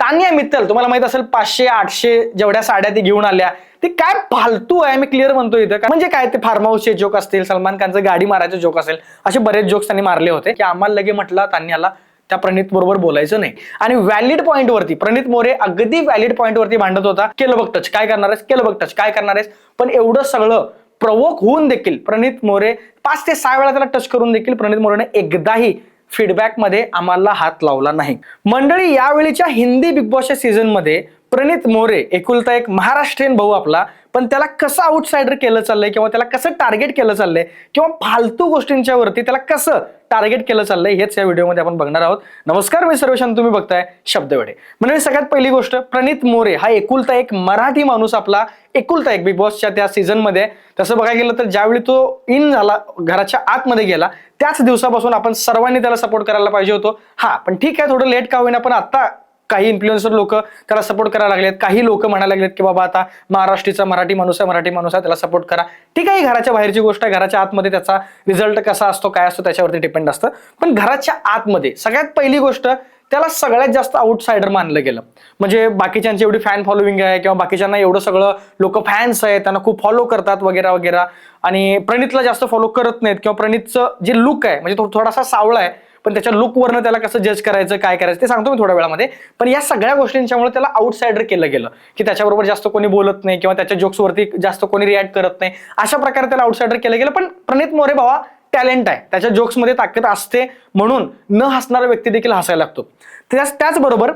तानिया मित्तल तुम्हाला माहीत असेल पाचशे आठशे जेवढ्या साड्या ती घेऊन आल्या. ते काय फालतू आहे मी क्लिअर म्हणतो इथं. म्हणजे काय ते फार्म हाऊसचे जोक असतील सलमान खानचं गाडी मारायचे जोक असेल असे बरेच जोक्स त्यांनी मारले होते की आम्हाला लगे म्हटलं तान्याला त्या प्रणित बरोबर बोलायचं नाही. आणि व्हॅलिड पॉईंट वरती प्रणित मोरे अगदी व्हॅलिड पॉईंट वरती भांडत होता केलं बघ टच काय करणार आहेस केलं बघ टच काय करणार आहेस. पण एवढं सगळं प्रवोक होऊन देखील प्रणित मोरे पाच ते सहा वेळा त्याला टच करून देखील प्रणित मोरेने एकदाही फीडबॅकमध्ये आम्हाला हात लावला नाही. मंडळी यावेळीच्या हिंदी बिग बॉसच्या सीझनमध्ये प्रणित मोरे एकुलता एक महाराष्ट्रीयन भाऊ आपला पण त्याला कसं आउटसाइडर केलं चाललंय किंवा त्याला कसं टार्गेट केलं चाललंय किंवा फालतू गोष्टींच्या वरती त्याला कसं टार्गेट केलं चाललंय हेच या व्हिडिओमध्ये आपण बघणार आहोत. नमस्कार मी सर्वेशन तुम्ही बघताय शब्दवेडे म्हणजे सगळ्यात पहिली गोष्ट प्रणित मोरे हा एकुलता एक मराठी माणूस आपला एकुलता एक बिग बॉसच्या त्या सीझनमध्ये तसं बघायला गेलं तर ज्यावेळी तो इन झाला घराच्या आतमध्ये गेला त्याच दिवसापासून आपण सर्वांनी त्याला सपोर्ट करायला पाहिजे होतो. हा पण ठीक आहे थोडं लेट का होईना पण आता काही इन्फ्लुएन्सर लोक त्याला सपोर्ट करायला लागलेत. काही लोक म्हणायला लागलेत की बाबा आता महाराष्ट्रीचा मराठी माणूस आहे मराठी माणूस आहे त्याला सपोर्ट करा. ठीक आहे घराच्या बाहेरची गोष्ट आहे घराच्या आतमध्ये त्याचा रिझल्ट कसा असतो काय असतो त्याच्यावरती डिपेंड असतं. पण घराच्या आतमध्ये सगळ्यात पहिली गोष्ट त्याला सगळ्यात जास्त आउटसायडर मानलं गेलं. म्हणजे बाकीच्यांची एवढी फॅन फॉलोविंग आहे किंवा बाकीच्यांना एवढं सगळं लोक फॅन्स आहेत त्यांना खूप फॉलो करतात वगैरे वगैरे. आणि प्रणितला जास्त फॉलो करत नाहीत किंवा प्रणितचं जे लुक आहे म्हणजे तो थोडासा सावळा आहे पण त्याच्या लुकवरनं त्याला कसं जज करायचं काय करायचं ते सांगतो मी थोड्या वेळामध्ये. पण या सगळ्या गोष्टींच्यामुळे त्याला आउटसाइडर केलं गेलं. की त्याच्याबरोबर जास्त कोणी बोलत नाही किंवा त्याच्या जोक्सवरती जास्त कोणी रिॲक्ट करत नाही. अशा प्रकारे त्याला आउटसाइडर केलं गेलं. पण प्रणित मोरे भावा टॅलेंट आहे. त्याच्या जोक्समध्ये ताकद असते म्हणून न हसणारा व्यक्ती देखील हसायला लागतो. त्याच त्याचबरोबर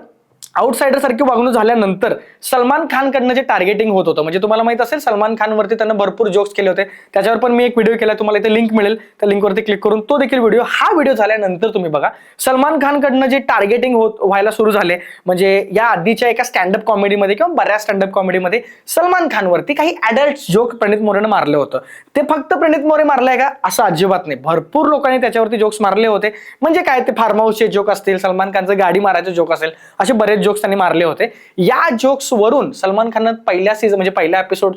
आउटसाइडर सारखी वागणूक झाल्यानंतर सलमान खानकडनं जे टार्गेटिंग होत होतं म्हणजे तुम्हाला माहीत असेल सलमान खानवरती त्यांना भरपूर जोक्स केले होते. त्याच्यावर पण मी एक व्हिडिओ केला तुम्हाला इथे लिंक मिळेल. त्या लिंकवरती क्लिक करून तो देखील व्हिडिओ हा व्हिडिओ झाल्यानंतर तुम्ही बघा सलमान खानकडनं जे टार्गेटिंग होत व्हायला सुरू झाले म्हणजे या आधीच्या एका स्टँडअप कॉमेडीमध्ये किंवा बऱ्याच स्टँडअप कॉमेडीमध्ये सलमान खानवरती काही अडल्ट जोक प्रणित मोरेनं मारलं होतं. ते फक्त प्रणित मोरे मारलंय का? असं अजिबात नाही. भरपूर लोकांनी त्याच्यावरती जोक्स मारले होते. म्हणजे काय ते फार्म हाऊसचे जोक असतील सलमान खानचं गाडी मारायचं जोक असेल असे बरेच जोक्स त्यांनी मारले होते. या जोक्स वरून सलमान खाननं पहिल्या सीझन म्हणजे पहिल्या एपिसोड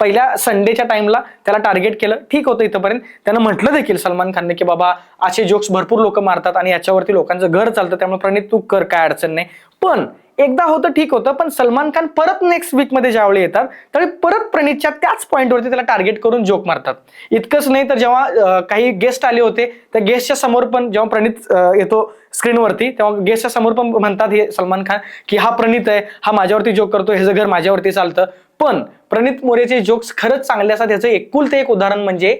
पहिल्या संडेच्या टाइमला त्याला टार्गेट केलं. ठीक होतं इथंपर्यंत. त्यानं म्हटलं देखील सलमान खानने की बाबा असे जोक्स भरपूर लोक मारतात आणि याच्यावरती लोकांचं घर चालतं. त्यामुळे प्रणित तू कर काय अडचण नाही. पण एकदा होतं ठीक होतं पण सलमान खान परत नेक्स्ट वीकमध्ये ज्यावेळी येतात त्यावेळी परत प्रणितच्या त्याच पॉईंटवरती त्याला टार्गेट करून जोक मारतात. इतकंच नाही तर जेव्हा काही गेस्ट आले होते त्या गेस्टच्या समोर पण जेव्हा प्रणित येतो स्क्रीनवरती तेव्हा गेस्टच्या समोर पण म्हणतात हे सलमान खान की हा प्रणित आहे हा माझ्यावरती जोक करतो ह्याचं घर माझ्यावरती चालतं. पण प्रणित मोरेचे जोक्स खरंच चांगले असतात याचं एकुलते एक उदाहरण म्हणजे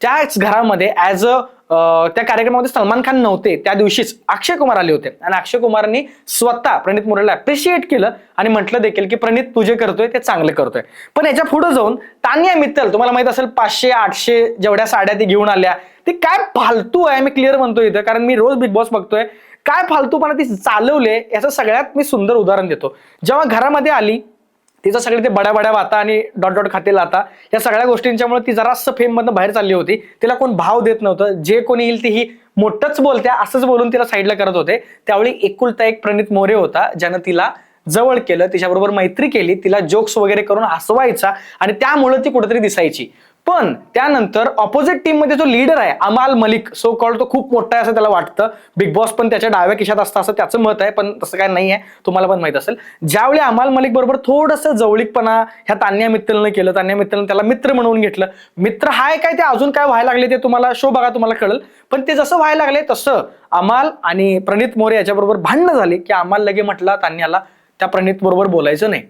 त्याच घरामध्ये ॲज अ त्या कार्यक्रमामध्ये सलमान खान नव्हते. त्या दिवशीच अक्षय कुमार आले होते. आणि अक्षय कुमारनी स्वतः प्रणित मुरेला अप्रिशिएट केलं आणि म्हटलं देखील की प्रणित तू जे करतोय ते चांगलं करतोय. पण याच्यापुढे जाऊन तानिया मित्तल तुम्हाला माहीत असेल पाचशे आठशे जेवढ्या साड्या ते घेऊन आल्या. ते काय फालतू आहे मी क्लिअर म्हणतो इथं कारण मी रोज बिग बॉस बघतोय. काय फालतूपणा ती चालवले याचं सगळ्यात मी सुंदर उदाहरण देतो. जेव्हा घरामध्ये आली तिचं सगळे ते बड्या बड्या वाता आणि डॉट डॉट खाते लाता. या सगळ्या गोष्टींच्यामुळे ती जरासं फेममधनं बाहेर चालली होती. तिला कोण भाव देत नव्हतं. जे कोणी येईल ती ही मोठंच बोलत्या असंच बोलून तिला साईडला करत होते. त्यावेळी एकुलता एक प्रणित मोरे होता ज्यानं तिला जवळ केलं तिच्याबरोबर मैत्री केली तिला जोक्स वगैरे करून हसवायचा आणि त्यामुळे ती कुठेतरी दिसायची. पण त्यानंतर ऑपोजिट टीममध्ये जो लीडर आहे अमाल मलिक सो कॉल तो खूप मोठा आहे असं त्याला वाटतं. बिग बॉस पण त्याच्या डाव्या खिशात असतं असं त्याचं मत आहे पण तसं काय नाही आहे तुम्हाला पण माहीत असेल. ज्यावेळी अमाल मलिक बरोबर थोडंसं जवळीकपणा ह्या तान्या मित्तलनं केलं तान्या मित्तलनं त्याला मित्र म्हणून घेतलं. मित्र हाय काय ते अजून काय व्हायला लागले ते तुम्हाला शो बघा तुम्हाला कळेल. पण ते जसं व्हायला लागले तसं अमाल आणि प्रणित मोरे याच्याबरोबर भांडणं झाली की अमाल लगे म्हटला तान्याला त्या प्रणित बरोबर बोलायचं नाही.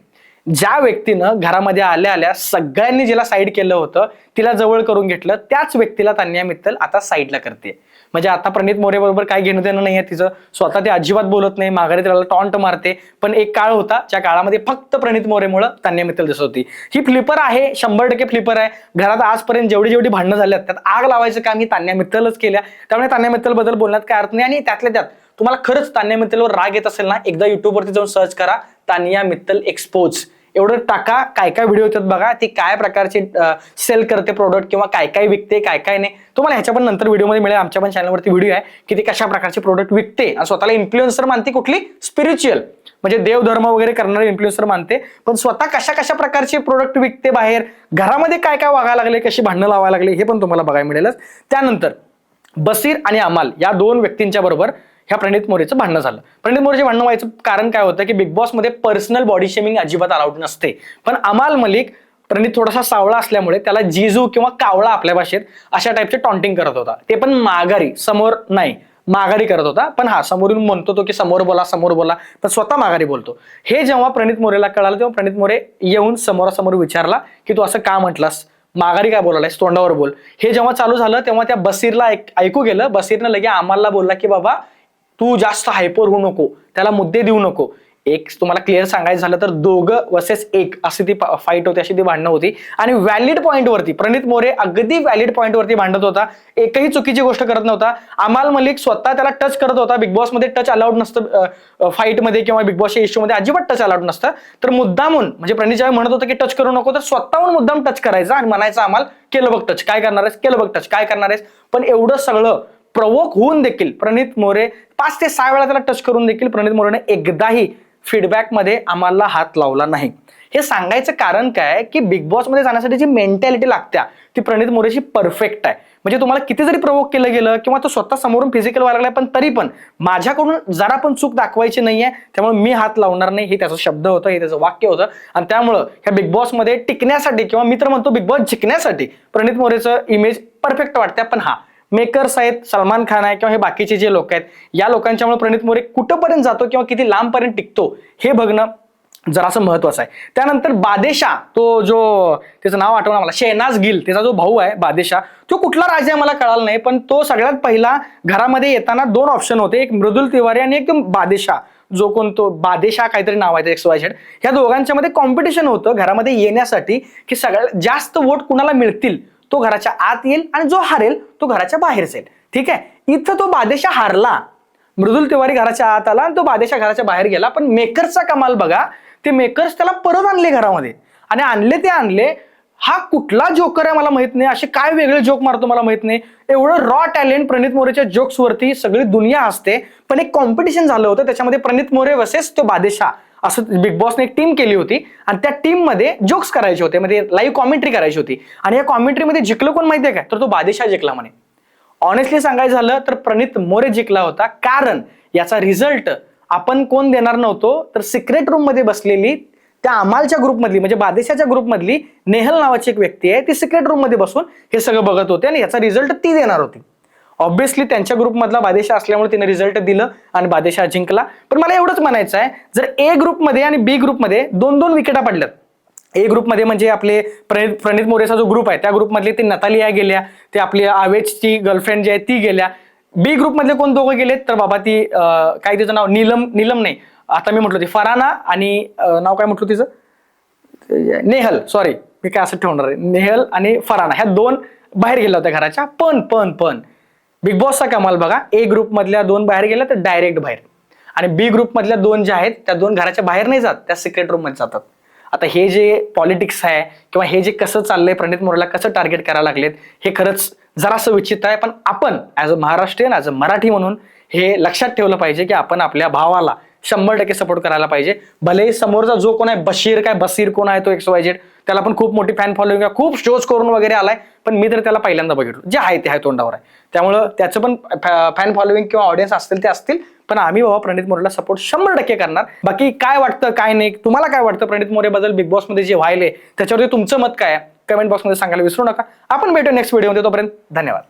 ज्या व्यक्तीनं घरामध्ये आल्या आल्या सगळ्यांनी जिला साईड केलं होतं तिला जवळ करून घेतलं त्याच व्यक्तीला तान्या मित्तल आता साईडला करते म्हणजे आता प्रणित मोरे बरोबर काय घेणं देणं नाहीये तिचं. स्वतः ते अजिबात बोलत नाही माघारी त्याला टॉन्ट मारते. पण एक काळ होता ज्या काळामध्ये फक्त प्रणित मोरेमुळं तान्या मित्तल दिसत होती. ही फ्लिपर आहे शंभर टक्के फ्लिपर आहे. घरात आजपर्यंत जेवढी जेवढी भांडणं झाल्यात त्यात आग लावायचं काम ही तान्या मित्तलच केल्या. त्यामुळे तान्या मित्तलबद्दल बोलण्यात काय अर्थ नाही आणि त्यातल्या त्यात तुम्हाला खरंच तान्या मित्तलवर राग येत असेल ना एकदा युट्यूबवरती जाऊन सर्च करा तानिया मित्तल एक्सपोज एवढं टाका काय काय व्हिडिओ येतात बघा ती काय प्रकारची सेल करते प्रोडक्ट किंवा काय काय विकते काय काय नाही तुम्हाला ह्याच्या पण नंतर व्हिडिओमध्ये मिळेल. आमच्या पण चॅनलवरती व्हिडिओ आहे की ती कशा प्रकारचे प्रोडक्ट विकते. आणि स्वतःला इन्फ्लुएन्सर मानते कुठली? स्पिरिच्युअल म्हणजे देवधर्म वगैरे करणारे इन्फ्लुएन्सर मानते. पण स्वतः कशा कशा प्रकारचे प्रोडक्ट विकते बाहेर? घरामध्ये काय काय वागायला लागले कशी भांडणं लावायला लागले हे पण तुम्हाला बघायला मिळेलच. त्यानंतर बसीर आणि अमाल या दोन व्यक्तींच्या बरोबर ह्या प्रणित मोरेचं भांडणं झालं. प्रणित मोरेचे भांडणं व्हायचं कारण काय होतं की बिग बॉसमध्ये पर्सनल बॉडी शेमिंग अजिबात अलाउड नसते. पण अमाल मलिक प्रणित थोडासा सावळा असल्यामुळे त्याला जिजू किंवा कावळा आपल्या भाषेत अशा टाईपचे टॉन्टिंग करत होता. ते पण माघारी समोर नाही माघारी करत होता. पण हा समोरून म्हणतो तो की समोर बोला समोर बोला पण स्वतः माघारी बोलतो. हे जेव्हा प्रणित मोरेला कळालं तेव्हा प्रणित मोरे येऊन समोरासमोर विचारला की तू असं का म्हटलास? माघारी काय बोलायलास तोंडावर बोल. हे जेव्हा चालू झालं तेव्हा त्या बसीरला ऐक- ऐकू गेलं. बसीरनं लगे आम्हाला बोलला की बाबा तू जास्त हायपर होऊ नको त्याला मुद्दे देऊ नको. एक तुम्हाला क्लिअर सांगायचं झालं तर दोघं वर्सेस एक अशी ती फाईट होती अशी ती भांडणं होती. आणि व्हॅलिड पॉईंटवरती प्रणित मोरे अगदी व्हॅलिड पॉईंटवरती भांडत होता. एकही चुकीची गोष्ट करत नव्हता. अमाल मलिक स्वतः त्याला टच करत होता. बिग बॉसमध्ये टच अलाउड नसतं फाईटमध्ये किंवा बिग बॉसच्या इश्यू मध्ये अजिबात टच अलाउड नसतं. तर मुद्दामून म्हणजे प्रणित जेव्हा म्हणत होता की टच करू नको तर स्वतःहून मुद्दाम टच करायचा आणि म्हणायचं आम्हाला केलं बघ टच काय करणार आहेस? केलं बघ टच काय करणार आहेस? पण एवढं सगळं प्रवोक होऊन देखील प्रणित मोरे पाच ते सहा वेळा त्याला टच करून देखील प्रणित मोरेने एकदाही फीडबॅकमध्ये आम्हाला हात लावला नाही. हे सांगायचं कारण काय की बिग बॉसमध्ये जाण्यासाठी जी मेंटॅलिटी लागत्या ती प्रणित मोरेशी परफेक्ट आहे. म्हणजे तुम्हाला किती जरी प्रवोक केलं गेलं किंवा तो स्वतः समोरून फिजिकल व्हायला लागला पण तरी पण माझ्याकडून जरा पण चूक दाखवायची नाही आहे त्यामुळे मी हात लावणार नाही हे त्याचा शब्द होतं हे त्याचं वाक्य होतं. आणि त्यामुळं ह्या बिग बॉसमध्ये टिकण्यासाठी किंवा मी तर म्हणतो बिग बॉस जिंकण्यासाठी प्रणित मोरेचं इमेज परफेक्ट वाटतं पण हा मेकर्स आहेत सलमान खान आहे किंवा हे बाकीचे जे लोक आहेत या लोकांच्यामुळे प्रणित मोरे कुठंपर्यंत जातो किंवा किती लांबपर्यंत टिकतो हे बघणं जरासं महत्वाचं आहे. त्यानंतर बादेशा तो जो त्याचं नाव आठवणार मला शेहनाज गिल त्याचा जो भाऊ आहे बादेशा तो कुठला राजा आहे मला कळाला नाही पण तो सगळ्यात पहिला घरामध्ये येताना दोन ऑप्शन होते एक मृदुल तिवारी आणि एक बादेशा जो कोण तो बादेशा काहीतरी नाव आहे एक्स वाय झेड ह्या दोघांच्या मध्ये कॉम्पिटिशन होतं घरामध्ये येण्यासाठी की सगळ्यात जास्त वोट कुणाला मिळतील? तो घराच्या आत येईल आणि जो हारेल तो घराच्या बाहेर जाईल ठीक आहे? इथं तो बादेशा हारला. मृदुल तिवारी घराच्या आत आला आणि तो बादेशा घराच्या बाहेर गेला. पण मेकर्सचा कमाल बघा. ते मेकर्स त्याला परत आणले घरामध्ये. आणि आणले ते आणले हा कुठला जोकर आहे मला माहीत नाही. असे काय वेगळे जोक मारतो मला माहीत नाही. एवढं रॉ टॅलेंट प्रणित मोरेच्या जोक्सवरती सगळी दुनिया असते पण एक कॉम्पिटिशन झालं होतं. त्याच्यामध्ये प्रणित मोरे वसेस तो बादेशा असं बिग बॉसने एक टीम केली होती आणि त्या टीममध्ये जोक्स करायचे होते म्हणजे लाईव्ह कॉमेंट्री करायची होती. आणि या कॉमेंट्रीमध्ये जिंकलं कोण माहितीये काय? तर तो बादेशा जिंकला म्हणे. ऑनेस्टली सांगायचं झालं तर प्रणित मोरे जिंकला होता. कारण याचा रिझल्ट आपण कोण देणार नव्हतो तर सिक्रेट रूममध्ये बसलेली त्या अमालच्या ग्रुपमधली म्हणजे बादेशाच्या ग्रुपमधली नेहल नावाची एक व्यक्ती आहे ती सिक्रेट रूममध्ये बसून हे सगळं बघत होते आणि याचा रिझल्ट ती देणार होती. ऑब्विसली त्यांच्या ग्रुपमधला बादेशा असल्यामुळे तिने रिझल्ट दिलं आणि बादेशा जिंकला. पण मला एवढंच म्हणायचं आहे जर ए ग्रुपमध्ये आणि बी ग्रुपमध्ये दोन दोन विकेटा पडल्यात. ए ग्रुपमध्ये म्हणजे आपले प्रणित प्रणित मोरेचा जो ग्रुप आहे त्या ग्रुपमधले ते नतालिया गेल्या ते आपली आवेजची गर्लफ्रेंड जी आहे ती गेल्या. बी ग्रुपमधले कोण दोघं गेलेत? तर बाबा ती काय तिचं नाव? नीलम नीलम नाही. आता मी म्हटलं ती फराना आणि नाव काय म्हटलं तिचं? नेहल सॉरी मी काय असं ठेवणार आहे? नेहल आणि फराना. ह्या दोन बाहेर गेल्या होत्या घराच्या. पण पण पण. बिग बॉसचा कमाल बघा. ए ग्रुप मधल्या दोन बाहेर गेल्या तर डायरेक्ट बाहेर. आणि बी ग्रुप मधल्या दोन ज्या आहेत त्या दोन घराच्या बाहेर नाही जात त्या सिक्रेट रूममध्ये जातात. आता हे जे पॉलिटिक्स आहे किंवा हे जे कसं चाललंय प्रणित मोरेला कसं टार्गेट करायला लागलेत हे खरंच जरासं विचित्र आहे. पण आपण as a Maharashtrian as a Marathi म्हणून हे लक्षात ठेवलं पाहिजे की आपण आपल्या भावाला शंभर टक्के सपोर्ट करायला पाहिजे. भले समोरचा जो कोण आहे बशीर काय बसीर कोण आहे तो एक्स वाय झेड त्याला पण खूप मोठी फॅन फॉलोइंग खूप शोज करून वगैरे आलाय पण मी तर त्याला पहिल्यांदा बघितलो. जे आहे ते आहे तोंडावर आहे. त्यामुळं त्याचं पण फॅन फॉलोइंग किंवा ऑडियन्स असतील ते असतील. पण आम्ही बाबा प्रणित मोरेला सपोर्ट शंभर टक्के करणार. बाकी काय वाटतं काय नाही तुम्हाला काय वाटतं प्रणित मोरेबद्दल बिग बॉसमध्ये जे व्हायले त्याच्यावरती तुमचं मत काय आहे? कमेंट बॉक्समध्ये सांगायला विसरू नका. आपण भेटू नेक्स्ट व्हिडिओमध्ये तोपर्यंत धन्यवाद.